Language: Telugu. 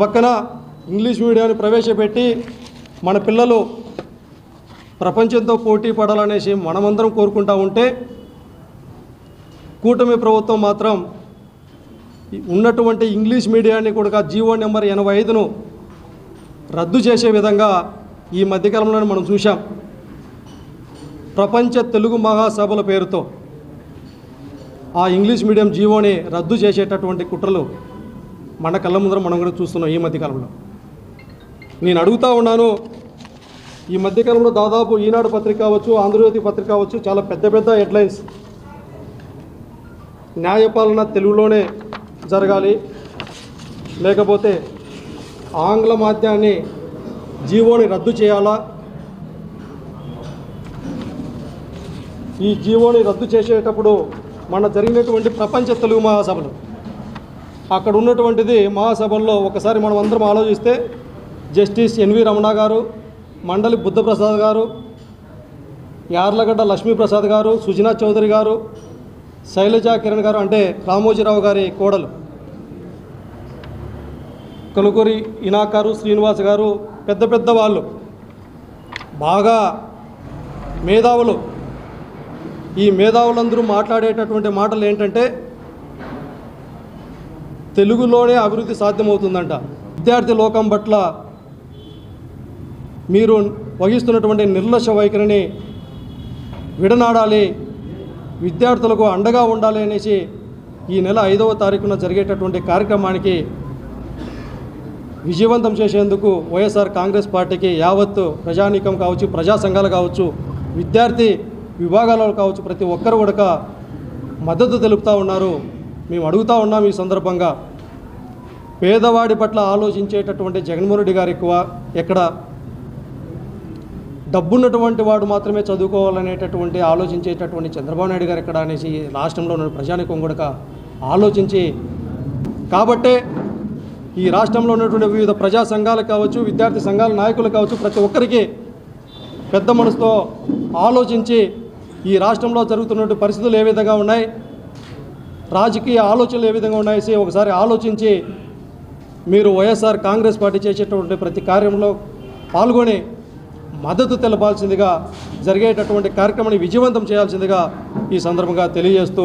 పక్కన ఇంగ్లీష్ మీడియాన్ని ప్రవేశపెట్టి మన పిల్లలు ప్రపంచంతో పోటీ పడాలనేసి మనమందరం కోరుకుంటా ఉంటే కూటమి ప్రభుత్వం మాత్రం ఉన్నటువంటి ఇంగ్లీష్ మీడియాన్ని కూడా జీవో నెంబర్ ఎనభై ఐదును రద్దు చేసే విధంగా ఈ మధ్యకాలంలో మనం చూసాం ప్రపంచ తెలుగు మహాసభల పేరుతో ఆ ఇంగ్లీష్ మీడియం జీవోని రద్దు చేసేటటువంటి కుట్రలు మన కళ్ళ ముందర మనం కూడా చూస్తున్నాం ఈ మధ్యకాలంలో నేను అడుగుతా ఉన్నాను ఈ మధ్యకాలంలో దాదాపు ఈనాడు పత్రిక కావచ్చు ఆంధ్రజ్యోతి పత్రిక కావచ్చు చాలా పెద్ద పెద్ద హెడ్లైన్స్ న్యాయపాలన తెలుగులోనే జరగాలి. లేకపోతే ఆంగ్ల మాధ్యాన్ని జీవోని రద్దు చేయాలా? ఈ జీవోని రద్దు చేసేటప్పుడు మన జరిగినటువంటి ప్రపంచ తెలుగు మహాసభలు అక్కడ ఉన్నటువంటిది మహాసభల్లో ఒకసారి మనం అందరం ఆలోచిస్తే జస్టిస్ ఎన్వి రమణ గారు మండలి బుద్ధప్రసాద్ గారు యార్లగడ్డ లక్ష్మీప్రసాద్ గారు సుజనా చౌదరి గారు శైలజా కిరణ్ గారు అంటే రామోజీరావు గారి కోడలు. కలుకూరి ఇనాకారు శ్రీనివాస్ గారు పెద్ద పెద్ద వాళ్ళు. బాగా మేధావులు. ఈ మేధావులందరూ మాట్లాడేటటువంటి మాటలు ఏంటంటే తెలుగులోనే అభివృద్ధి సాధ్యమవుతుందంట. విద్యార్థి లోకం పట్ల మీరు వహిస్తున్నటువంటి నిర్లక్ష్య వైఖరిని విడనాడాలి విద్యార్థులకు అండగా ఉండాలి అనేసి ఈ నెల ఐదవ తారీఖున జరిగేటటువంటి కార్యక్రమానికి విజయవంతం చేసేందుకు వైఎస్ఆర్ కాంగ్రెస్ పార్టీకి యావత్తు ప్రజానీకం కావచ్చు ప్రజా సంఘాలు కావచ్చు విద్యార్థి విభాగాలలో కావచ్చు ప్రతి ఒక్కరు కూడా మద్దతు తెలుపుతూ ఉన్నారు. మేము అడుగుతూ ఉన్నాం ఈ సందర్భంగా. పేదవాడి పట్ల ఆలోచించేటటువంటి జగన్మోహన్ రెడ్డి గారు ఎక్కువ ఎక్కడ? డబ్బున్నటువంటి వాడు మాత్రమే చదువుకోవాలనేటటువంటి ఆలోచించేటటువంటి చంద్రబాబు నాయుడు గారు ఎక్కడ అనేసి రాష్ట్రంలో ఉన్న ప్రజానికం కూడా ఆలోచించి. కాబట్టే ఈ రాష్ట్రంలో ఉన్నటువంటి వివిధ ప్రజా సంఘాలు కావచ్చు విద్యార్థి సంఘాల నాయకులు కావచ్చు ప్రతి ఒక్కరికి పెద్ద మనసుతో ఆలోచించి ఈ రాష్ట్రంలో జరుగుతున్నటువంటి పరిస్థితులు ఏ విధంగా ఉన్నాయి? రాజకీయ ఆలోచనలు ఏ విధంగా ఉన్నాయో ఒకసారి ఆలోచించి మీరు వైఎస్ఆర్ కాంగ్రెస్ పార్టీ చేసేటటువంటి ప్రతి కార్యంలో పాల్గొని మద్దతు తెలపాల్సిందిగా జరిగేటటువంటి కార్యక్రమాన్ని విజయవంతం చేయాల్సిందిగా ఈ సందర్భంగా తెలియజేస్తూ